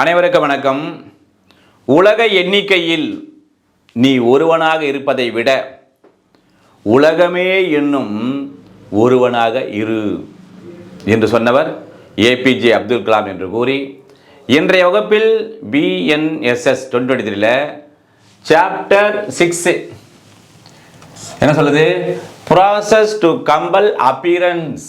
அனைவருக்கும் வணக்கம். உலக எண்ணிக்கையில் நீ ஒருவனாக இருப்பதை விட உலகமே என்னும் ஒருவனாக இரு என்று சொன்னவர் ஏபிஜே அப்துல் கலாம் என்று கூறி இன்றைய வகுப்பில் பிஎன்எஸ்எஸ் டுவெண்ட்டி டுவெண்ட்டி த்ரீல சாப்டர் சிக்ஸு என்ன சொல்லுது? ப்ராசஸ் டு கம்பல் அப்பியரன்ஸ்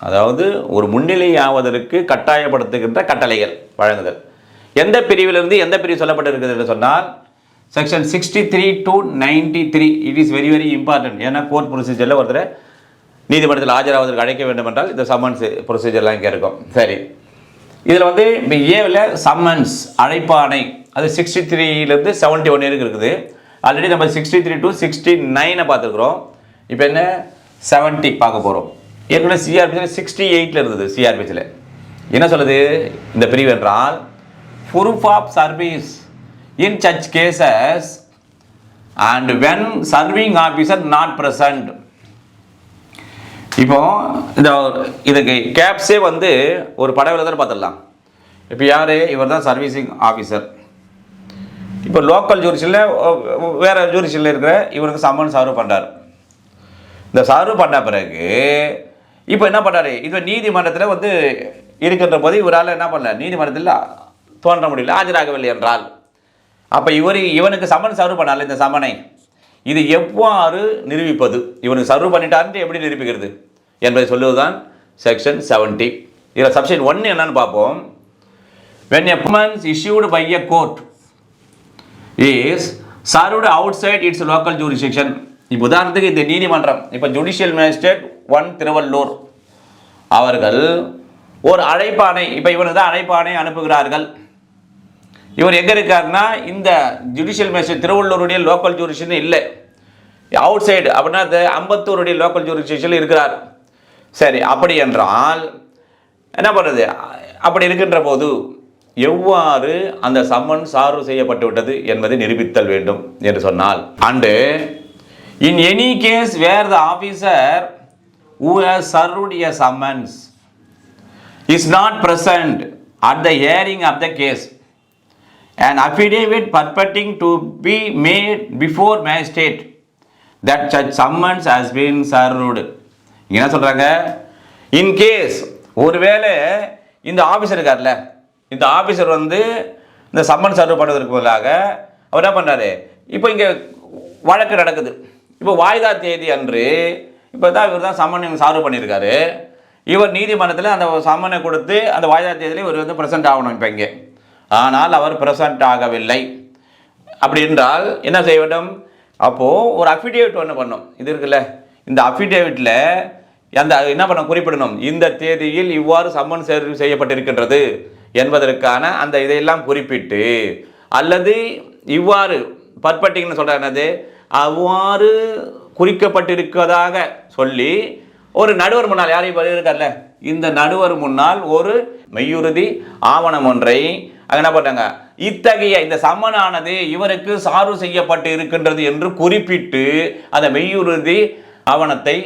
அதாவது ஒரு முன்னிலை ஆவதற்கு கட்டாயப்படுத்துகின்ற கட்டளைகள் வழங்குதல். எந்த பிரிவிலிருந்து எந்த பிரிவு சொல்லப்பட்டிருக்குது என்று சொன்னால் section sixty three to ninety three it is very very important ஏன்னா கோர்ட் ப்ரொசீஜரில் ஒருத்தர் நீதிமன்றத்தில் ஆஜராவதற்கு அழைக்க வேண்டும் என்றால் இந்த சம்மன்ஸ் ப்ரொசீஜர்லாம் இங்கே இருக்கும். சரி. இதில் வந்து இப்போ ஏவில் சம்மன்ஸ் அழைப்பாணை அது சிக்ஸ்டி த்ரீலேருந்து செவன்ட்டி ஒன் இயருக்கு இருக்குது. ஆல்ரெடி நம்ம சிக்ஸ்டி த்ரீ டு சிக்ஸ்டி நைனை பார்த்துருக்குறோம். இப்போ என்ன? செவன்ட்டி பார்க்க போகிறோம் ஏற்கனவே சிஆர்பிசியில் சிக்ஸ்டி எயிட்டில் இருந்தது சிஆர்பிசியில் என்ன சொல்லுது? இந்த பிரிவு என்றால் proof of service in such cases and when serving officer not present. இப்போ இந்த இதுக்கு கேப்ஸே வந்து ஒரு படவில் தான் பார்த்துடலாம். இப்போ யார்? இவர் தான் சர்வீசிங் ஆஃபீஸர் இப்போ லோக்கல் ஜூரிஷியில் வேறு ஜூரிஷியில் இருக்கிற இவருக்கு சம்மன் சர்வ் பண்ணுறார் இந்த சர்வ் பண்ண பிறகு இப்போ என்ன பண்ணுறாரு இப்போ நீதிமன்றத்தில் வந்து இருக்கின்ற போது இவரால் என்ன பண்ணல? நீதிமன்றத்தில் தோன்ற முடியல. ஆஜராகவில்லை என்றால். அப்போ இவர் இவனுக்கு சமன் சர்வ் பண்ணால இந்த சமனை. இது எவ்வாறு நிரூபிப்பது? இவனுக்கு சர்வ் பண்ணிட்டாருன்ட்டு எப்படி நிரூபிக்கிறது? என்பதை சொல்லுவதுதான் செக்ஷன் செவன்ட்டி இதில் சப்ஷன் ஒன்று என்னன்னு பார்ப்போம். When a issued by a court is served outside its local jurisdiction. இப்போ உதாரணத்துக்கு இந்த நீதிமன்றம். இப்போ ஜுடிஷியல் மேஜிஸ்ட்ரேட் ஒன் திருவள்ளூர். அவர்கள் ஒரு அழைப்பாணை இப்போ இவனுக்கு தான் அழைப்பாணை அனுப்புகிறார்கள். இவர் எங்கே இருக்காருன்னா இந்த ஜுடிஷியல் மேஜிஸ்ட்ரேட் திருவள்ளூருடைய லோக்கல் ஜூரிஷன் இல்லை. அவுட் சைடு அப்படின்னா அது அம்பத்தூருடைய லோக்கல் ஜூரிஸ்டிக்ஷனில் இருக்கிறார். சரி அப்படி என்றால் என்ன பண்ணுறது? அப்படி இருக்கின்ற போது எவ்வாறு அந்த சம்மன் சார்வு செய்யப்பட்டு விட்டது என்பதை நிரூபித்தல் வேண்டும் என்று சொன்னால் and in any case where the officer who has served a summons is not present at the hearing of the case an affidavit purporting to be made before magistrate that such summons has been served. என்ன சொல்றாங்க? In case ஒருவேளை இந்த officer இருக்கார்ல இந்த officer வந்து இந்த summon serve பண்ணுவதற்கு பதிலாக அவர் என்ன பண்ணுறாரு இப்போ இங்கே வழக்கு நடக்குது. இப்போ வாய்தா தேதி அன்று இப்போ தான் இவர் தான் சம்மன் சார்வ் பண்ணியிருக்காரு. இவர் நீதிமன்றத்தில் அந்த சம்மனை கொடுத்து அந்த வாய்தா தேதியில் இவர் வந்து ப்ரெசென்ட் ஆகணும் இப்போ இங்கே. ஆனால் அவர் ப்ரெசென்ட் ஆகவில்லை. அப்படி என்றால் என்ன செய்ய வேண்டும்? அப்போது ஒரு அஃபிடேவிட் ஒன்று பண்ணும். இது இருக்குல்ல? இந்த அஃபிடேவிட்டில் அந்த என்ன பண்ண குறிப்பிடணும். இந்த தேதியில் இவ்வாறு சம்மன் சேர்வு செய்யப்பட்டிருக்கின்றது என்பதற்கான அந்த இதையெல்லாம் குறிப்பிட்டு அல்லது இவ்வாறு பர்பட்டிங்னு சொல்கிறார் என்னது? அவ்வாறு குறிக்கப்பட்டிருக்கதாக சொல்லி ஒரு நடுவர் முன்னால் யாரையும் இப்ப இருக்கார்ல இந்த நடுவர் முன்னால் ஒரு மெய்யுறுதி ஆவணம் ஒன்றை என்ன பண்ணாங்க இத்தகைய இந்த சம்மனானது இவருக்கு சார்பு செய்யப்பட்டு இருக்கின்றது என்று குறிப்பிட்டு அந்த மெய்யுறுதி ஆவணத்தை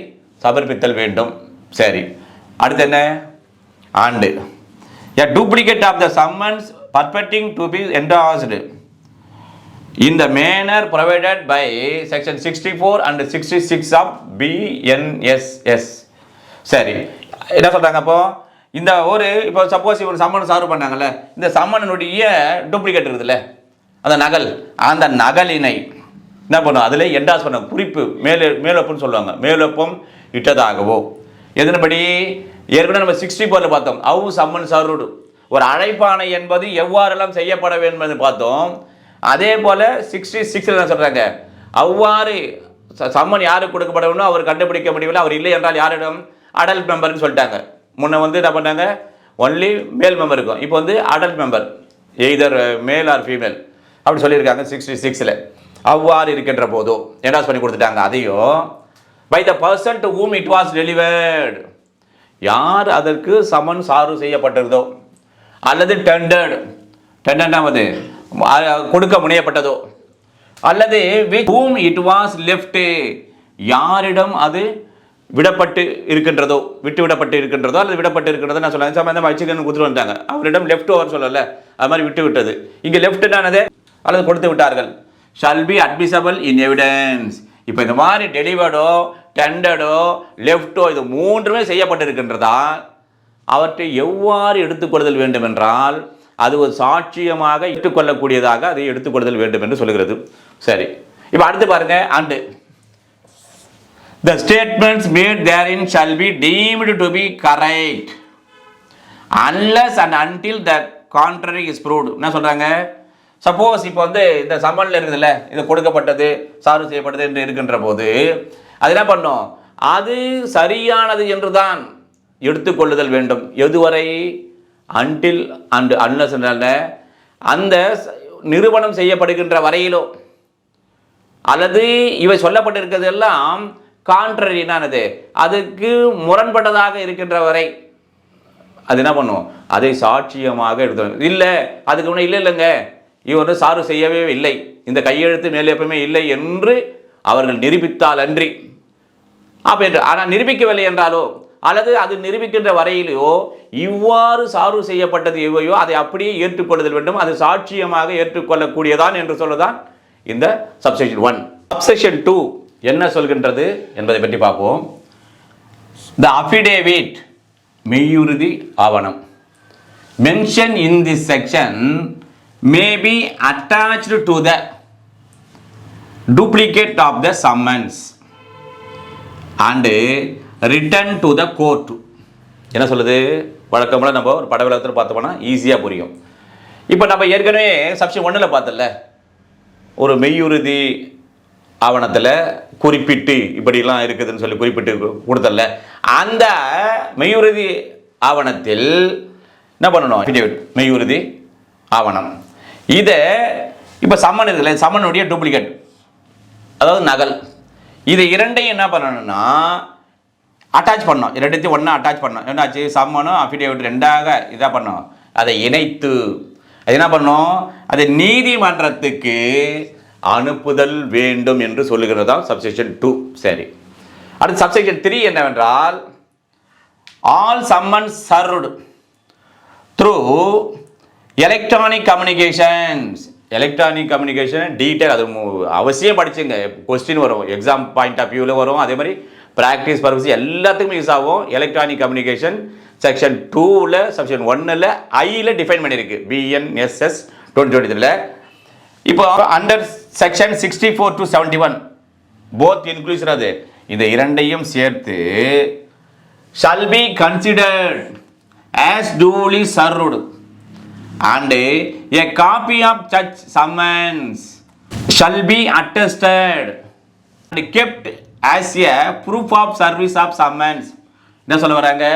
சமர்ப்பித்தல் வேண்டும். சரி. அடுத்து என்ன? And. Duplicate of the summons summons to be be endorsed. In the manner provided by section 64 and 66 of BNSS சரி. என்ன சொல்கிறாங்க அப்போது இந்த ஒரு இப்போ சப்போஸ் இவர் சம்மன் சார்வ் பண்ணாங்கல்ல இந்த சம்மனுடைய டூப்ளிகேட் இருக்குதுல்ல அந்த நகல் அந்த நகலினை என்ன பண்ணும்? அதில் எண்டாஸ் பண்ண குறிப்பு மேலே மேலொப்புன்னு சொல்லுவாங்க. மேலொப்பம் இட்டதாகவோ. எதன்படி? ஏற்கனவே நம்ம சிக்ஸ்டி ஃபோரில் பார்த்தோம். அவு சம்மன் சருடு. ஒரு அழைப்பானை என்பது எவ்வாறெல்லாம் செய்யப்பட வேண்டும் என்று பார்த்தோம். அதே போல் சிக்ஸ்டி சிக்ஸில் என்ன சொல்கிறாங்க அவ்வாறு ச- சம்மன் யாருக்கு கொடுக்கப்பட வேண்டும் அவர் கண்டுபிடிக்க முடியவில்லை. அவர் இல்லை என்றால் யாரிடம்? அடல்ட் மெம்பர்னு சொல்லிட்டாங்க. முன்ன வந்து என்ன பண்ணாங்க? ஒன்லி மேல் மெம்பர் இருக்கும். இப்போ வந்து adult member either male or female அப்படி சொல்லியிருக்காங்க சிக்ஸ்டி சிக்ஸில் அவ்வாறு இருக்கின்ற போதோ என்ன பண்ணி கொடுத்துட்டாங்க? அதையும் by the person to whom it was delivered யார் அதற்கு சமன் சார்பு செய்யப்பட்டிருந்தோ அல்லது டெண்டர்டு டெண்டர்டாவது கொடுக்க முனையப்பட்டதோ அல்லது with whom it was left யாரிடம் அது விடப்பட்டு இருக்கின்றதோ விட்டு விடப்பட்டு இருக்கின்றதோ அல்லது விடப்பட்டு இருக்கின்றதோ நான் சொல்லுவேன் சம்பந்தமாக வச்சுக்கணும் கொடுத்துட்டு வந்தாங்க அவரிடம் லெஃப்ட் ஓவர் சொல்லல. அது மாதிரி விட்டு விட்டது. இங்கே லெஃப்ட்னானது அல்லது கொடுத்து விட்டார்கள். Shall be admissible in evidence இப்போ இந்த மாதிரி டெலிவர்டோ டெண்டடோ லெஃப்டோ இது மூன்றுமே செய்யப்பட்டிருக்கின்றதா அவற்றை எவ்வாறு எடுத்துக்கொள்ளுதல் வேண்டும் என்றால் அது ஒரு சாட்சியமாக ஏற்றுக்கொள்ளக்கூடியதாக அதை எடுத்துக்கொள்ளுதல் வேண்டும் என்று சொல்கிறது. சரி. இப்போ அடுத்து பாருங்கள் and. The statements made therein shall be deemed to be correct unless and until the contrary is proved என்ன சொல்கிறாங்க சப்போஸ் இப்போ வந்து இந்த சம்மனில் இருக்குதுல்ல இது கொடுக்கப்பட்டது சார்வு செய்யப்பட்டது என்று இருக்கின்ற போது அது என்ன பண்ணும்? அது சரியானது என்று தான் எடுத்துக்கொள்ளுதல் வேண்டும். எதுவரை? அன்டில் அண்ட் அன்லஸ் என்ற அந்த நிறுவனம் செய்யப்படுகின்ற வரையிலோ. அல்லது இவை சொல்லப்பட்டிருக்கிறது எல்லாம் கான்ட்ரரினானது அதுக்கு முரண்பட்டதாக இருக்கின்ற வரை அது என்ன பண்ணுவோம் அதை சாட்சியமாக எடுத்து இல்லை அதுக்கு முன்னே இல்லை இல்லைங்க. இவர் சாறு செய்யவே இல்லை. இந்த கையெழுத்து மேலேப்பமே இல்லை என்று அவர்கள் நிரூபித்தால் அன்றி. அப்ப என்று ஆனால் நிரூபிக்கவில்லை என்றாலோ அல்லது அது நிரூபிக்கின்ற வரையிலோ இவ்வாறு சார்பு செய்யப்பட்டது எவையோ அதை அப்படியே ஏற்றுக்கொள்ளுதல் வேண்டும். அது சாட்சியமாக ஏற்றுக்கொள்ளக்கூடியதான் என்று சொல்லதான் இந்த சப்செக்ஷன் ஒன் சப்செக்ஷன் டூ என்ன சொல்கின்றது என்பதை பற்றி பார்ப்போம். த அஃபிடேவிட் மெய்யுறுதி ஆவணம். Mention in the section may be attached to the duplicate of the summons and return to the court என்ன சொல்லுது? வழக்கமாக நம்ம ஒரு பட விளக்கத்தில் பார்த்தோம்னா ஈஸியாக புரியும். இப்போ நம்ம ஏற்கனவே சப்ஷன் ஒன்றில் பார்த்தல ஒரு மெய்யுறுதி ஆவணத்தில் குறிப்பிட்டு இப்படிலாம் இருக்குதுன்னு சொல்லி குறிப்பிட்டு கொடுத்தல அந்த மெய்யுறுதி ஆவணத்தில் என்ன பண்ணணும்? அஃபிடேவிட் மெய்யுறுதி ஆவணம். இதை இப்போ சம்மன் இருக்குல்ல சம்மனுடைய டூப்ளிகேட் அதாவது நகல். இது இரண்டையும் என்ன பண்ணணும்னா அட்டாச் பண்ணோம் ரெண்டுத்தையும் ஒன்றா அட்டாச் பண்ணோம் என்னாச்சு? சம்மனும் அஃபிடேவிட் ரெண்டாக இதாக பண்ணோம் அதை இணைத்து. அது என்ன பண்ணோம் அதை நீதிமன்றத்துக்கு அனுப்புதல் வேண்டும் என்று சொல்லுகிறது தான் சப்செக்ஷன் டூ சரி. அடுத்து சப்செக்ஷன் த்ரீ என்னவென்றால் all summon served through electronic communications electronic communication detail அது அவசியம் படிச்சுங்க. கொஸ்டின் வரும் எக்ஸாம் பாயிண்ட் ஆஃப் வியூவில் வரும். அதே மாதிரி ப்ராக்டிஸ் பர்பஸ் எல்லாத்துக்குமே யூஸ் ஆகும். எலக்ட்ரானிக் கம்யூனிகேஷன் செக்ஷன் டூவில் செக்ஷன் ஒன்னில் ஐயில் டிஃபைன் பண்ணியிருக்கு. பிஎன்எஸ்எஸ் டுவெண்ட்டி டுவெண்ட்டி த்ரீல இப்போ under section sixty four to seventy one both inclusion அது இந்த இரண்டையும் சேர்த்து shall be considered as duly served and a copy of such summons shall be attested and kept as a proof of service of summons என்ன சொல்ல வராங்க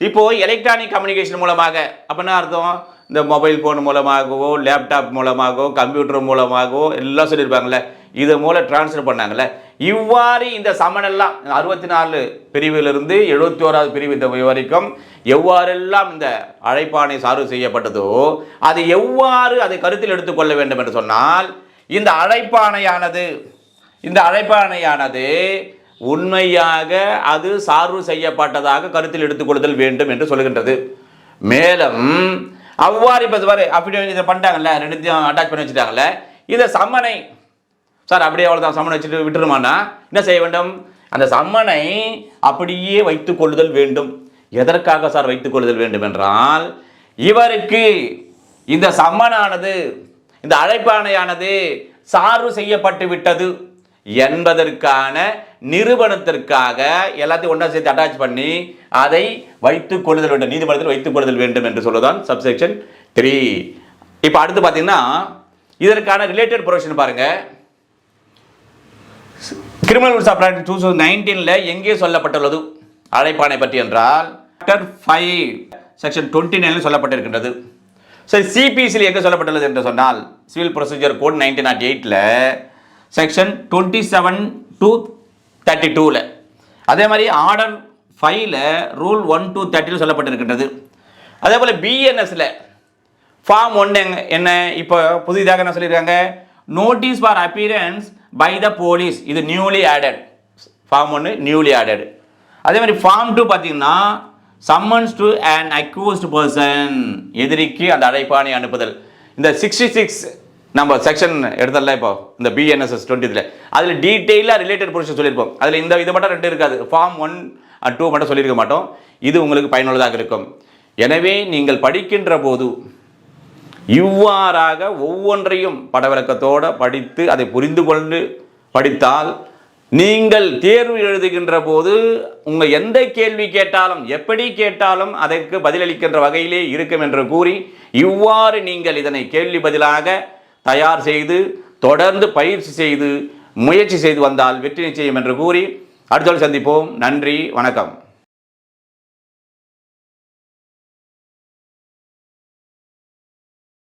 இப்போது electronic communication மூலமாக அப்படின்னா அர்த்தம் இந்த மொபைல் ஃபோன் மூலமாகவோ லேப்டாப் மூலமாகவோ கம்ப்யூட்டர் மூலமாகவோ எல்லாம் சொல்லியிருப்பாங்கல்ல. இது மூலம் ட்ரான்ஸ்ஃபர் பண்ணாங்கள்ல இவ்வாறு இந்த சமனெல்லாம் அறுபத்தி நாலு பிரிவிலிருந்து எழுபத்தி ஓராவது பிரிவு இந்த வரைக்கும் எவ்வாறெல்லாம் இந்த அழைப்பானை சார்பு செய்யப்பட்டதோ அது எவ்வாறு அதை கருத்தில் எடுத்துக்கொள்ள வேண்டும் என்று சொன்னால் இந்த அழைப்பாணையானது இந்த அழைப்பானையானது உண்மையாக அது சார்பு செய்யப்பட்டதாக கருத்தில் எடுத்துக்கொள்ளுதல் வேண்டும் என்று சொல்கின்றது. மேலும் அவ்வாறு இப்போ பாரு அப்படி இதை பண்ணிட்டாங்கல்ல ரெண்டுத்தையும் அட்டாச் பண்ணி வச்சுட்டாங்கல்ல இதை சம்மனை சார் அப்படியே அவ்வளோதான் சம்மனை வச்சுட்டு விட்டுருமானா என்ன செய்ய வேண்டும்? அந்த சம்மனை அப்படியே வைத்து கொள்ளுதல் வேண்டும். எதற்காக சார் வைத்து கொள்ளுதல் வேண்டும் என்றால் இவருக்கு இந்த சம்மனானது இந்த அழைப்பானையானது சார்பு செய்யப்பட்டு விட்டது. என்பதற்கான நிறுவனத்திற்காக எல்லாத்தையும் ஒன்றா சேர்த்து அட்டாச் பண்ணி அதை வைத்துக் கொள்ளுதல் வேண்டும் நீதிமன்றத்தில் வைத்துக் கொள்ளுதல் வேண்டும் என்று சொல்லுதான் சப்செக்ஷன் த்ரீ இப்போ அடுத்து பார்த்தீங்கன்னா இதற்கான ரிலேட்டட் ப்ரொவிஷன் பாருங்க. Criminal rules of two thousand நைன்டீனில் எங்கே சொல்லப்பட்டுள்ளது? அழைப்பானை பற்றி என்றால் சாப்டர் ஃபைவ் செக்ஷன் டுவெண்ட்டி நைனில் சொல்லப்பட்டிருக்கின்றது. சரி சிபிசியில் எங்கே சொல்லப்பட்டுள்ளது என்று சொன்னால் civil procedure code nineteen naught எயிட்டில் section twenty seven to thirty டூவில் அதே மாதிரி ஆர்டர் ஃபைவ்ல ரூல் ஒன் டூ தேர்ட்டியில் சொல்லப்பட்டிருக்கின்றது. அதே போல் பிஎன்எஸில் ஃபார்ம் ஒன்று என்ன இப்போ புதிதாக என்ன சொல்லியிருக்காங்க? Notice for appearance by the police இது நியூலி ஆடட் ஃபார்ம் ஒன்று நியூலி ஆடட் அதே மாதிரி ஃபார்ம் டூ பார்த்தீங்கன்னா summons to and accused person எதிரிக்கு அந்த அழைப்பானை அனுப்புதல். இந்த சிக்ஸ்டி சிக்ஸ் நம்ம செக்ஷன் எடுத்தல இப்போ இந்த பிஎன்எஸ்எஸ் டுவெண்ட்டியில் அதில் டீட்டெயிலாக ரிலேட்டட் ப்ரொவிஷன் சொல்லியிருப்போம். அதில் இந்த இது மட்டும் ரெண்டு இருக்காது. ஃபார்ம் ஒன் டூ மட்டும் சொல்லியிருக்க மாட்டோம். இது உங்களுக்கு பயனுள்ளதாக இருக்கும். எனவே நீங்கள் படிக்கின்ற போது இவ்வாறாக ஒவ்வொன்றையும் படவிளக்கத்தோடு படித்து அதை புரிந்து கொண்டு படித்தால் நீங்கள் தேர்வு எழுதுகின்ற போது உங்கள் எந்த கேள்வி கேட்டாலும் எப்படி கேட்டாலும் அதற்கு பதிலளிக்கின்ற வகையிலே இருக்கும் என்று கூறி இவ்வாறு நீங்கள் இதனை கேள்வி பதிலாக தயார் செய்து தொடர்ந்து பயிற்சி செய்து முயற்சி செய்து வந்தால் வெற்றி நிச்சயம் என்று கூறி அடுத்த சந்திப்போம். நன்றி வணக்கம்.